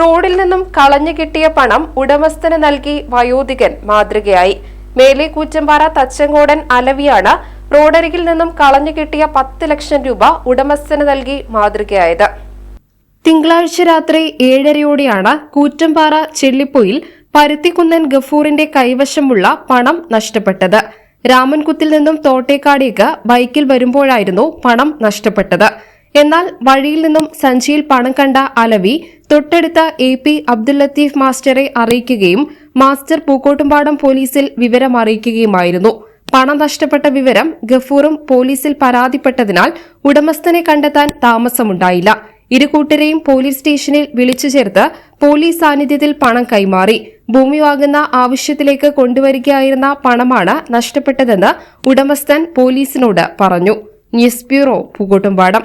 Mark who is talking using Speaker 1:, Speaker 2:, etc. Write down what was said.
Speaker 1: റോഡിൽ നിന്നും കളഞ്ഞു കിട്ടിയ പണം ഉടമസ്ഥന് നൽകി വയോധികൻ മാതൃകയായി. മേലെ കൂച്ചമ്പാറ തച്ചങ്കോടൻ അലവിയാണ് റോഡരികിൽ നിന്നും കളഞ്ഞു കിട്ടിയ പത്ത് ലക്ഷം രൂപ ഉടമസ്ഥന് നൽകി മാതൃകയായത്. തിങ്കളാഴ്ച രാത്രി ഏഴരയോടെയാണ് കൂറ്റമ്പാറ ചെല്ലിപ്പൊയിൽ പരുത്തിക്കുന്നൻ ഗഫൂറിന്റെ കൈവശമുള്ള പണം നഷ്ടപ്പെട്ടത്. രാമൻകുത്തിൽ നിന്നും തോട്ടേക്കാടേക്ക് ബൈക്കിൽ വരുമ്പോഴായിരുന്നു പണം നഷ്ടപ്പെട്ടത്. എന്നാൽ വഴിയിൽ നിന്നും സഞ്ചിയിൽ പണം കണ്ട അലവി തൊട്ടടുത്ത എ പി അബ്ദുൽ ലത്തീഫ് മാസ്റ്ററെ അറിയിക്കുകയും മാസ്റ്റർ പൂക്കോട്ടുംപാടം പോലീസിൽ വിവരം അറിയിക്കുകയുമായിരുന്നു. പണം നഷ്ടപ്പെട്ട വിവരം ഗഫൂറും പോലീസിൽ പരാതിപ്പെട്ടതിനാൽ ഉടമസ്ഥനെ കണ്ടെത്താൻ താമസമുണ്ടായില്ല. ഇരുകൂട്ടരെയും പോലീസ് സ്റ്റേഷനിൽ വിളിച്ചു ചേർത്ത് പോലീസ് സാന്നിധ്യത്തിൽ പണം കൈമാറി. ഭൂമി വാങ്ങുന്ന ആവശ്യത്തിലേക്ക് കൊണ്ടുവരികയായിരുന്ന പണമാണ് നഷ്ടപ്പെട്ടതെന്ന് ഉടമസ്ഥൻ പോലീസിനോട് പറഞ്ഞു. News bureau Pookkottumpadam.